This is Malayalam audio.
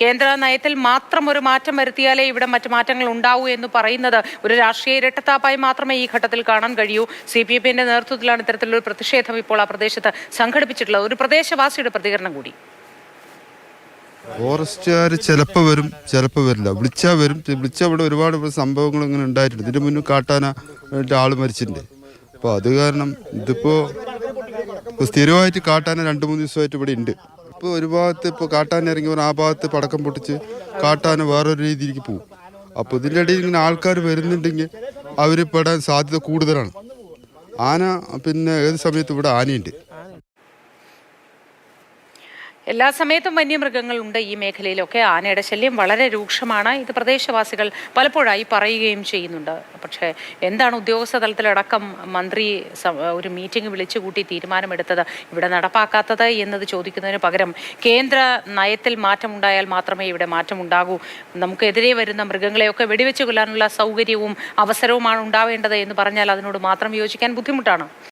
കേന്ദ്ര നയത്തിൽ മാത്രം ഒരു മാറ്റം വരുത്തിയാലേ ഇവിടെ മറ്റു മാറ്റങ്ങൾ ഉണ്ടാവൂ എന്ന് പറയുന്നത് ഒരു രാഷ്ട്രീയ ഇരട്ടത്താപ്പായി മാത്രമേ ഈ ഘട്ടത്തിൽ കാണാൻ കഴിയൂ. സി പി എമ്മിന്റെ നേതൃത്വത്തിലാണ് ഇത്തരത്തിലൊരു പ്രതിഷേധം ഇപ്പോൾ ആ പ്രദേശത്ത് സംഘടിപ്പിച്ചിട്ടുള്ളത്. ഒരു പ്രദേശവാസിയുടെ പ്രതികരണം കൂടി. ഫോറസ്റ്റുകാർ ചിലപ്പോൾ വരും ചിലപ്പോൾ വരില്ല. വിളിച്ചാൽ വരും. വിളിച്ചാൽ ഇവിടെ ഒരുപാട് സംഭവങ്ങൾ ഇങ്ങനെ ഉണ്ടായിട്ടുണ്ട്. ഇതിന് മുന്നേ കാട്ടാന ആൾ മരിച്ചിട്ടുണ്ട്. അപ്പോൾ അത് കാരണം ഇതിപ്പോൾ സ്ഥിരമായിട്ട് കാട്ടാന രണ്ട് മൂന്ന് ദിവസമായിട്ട് ഇവിടെ ഉണ്ട്. ഇപ്പോൾ ഒരു ഭാഗത്ത് ഇപ്പോൾ കാട്ടാന ഇറങ്ങി പറഞ്ഞാൽ ആ ഭാഗത്ത് പടക്കം പൊട്ടിച്ച് കാട്ടാന വേറൊരു രീതിയിലേക്ക് പോകും അപ്പോൾ ഇതിന്റെ ഇടയിൽ ഇങ്ങനെ ആൾക്കാർ വരുന്നുണ്ടെങ്കിൽ അവർ പെടാൻ സാധ്യത കൂടുതലാണ്. ആന പിന്നെ ഏത് സമയത്തും ഇവിടെ ആനയുണ്ട്. എല്ലാ സമയത്തും വന്യമൃഗങ്ങളുണ്ട് ഈ മേഖലയിലൊക്കെ. ആനയുടെ ശല്യം വളരെ രൂക്ഷമാണ്. ഇത് പ്രദേശവാസികൾ പലപ്പോഴായി പറയുകയും ചെയ്യുന്നുണ്ട്. പക്ഷേ എന്താണ് ഉദ്യോഗസ്ഥ തലത്തിലടക്കം മന്ത്രി ഒരു മീറ്റിംഗ് വിളിച്ചു കൂട്ടി തീരുമാനമെടുത്തത്? ഇവിടെ നടപ്പാക്കാത്തത് എന്നത് ചോദിക്കുന്നതിന് പകരം കേന്ദ്ര നയത്തിൽ മാറ്റമുണ്ടായാൽ മാത്രമേ ഇവിടെ മാറ്റമുണ്ടാകൂ. നമുക്കെതിരെ വരുന്ന മൃഗങ്ങളെയൊക്കെ വെടിവെച്ച് കൊല്ലാനുള്ള സൗകര്യവും അവസരവുമാണ് ഉണ്ടാവേണ്ടത് എന്ന് പറഞ്ഞാൽ അതിനോട് മാത്രം യോജിക്കാൻ ബുദ്ധിമുട്ടാണ്.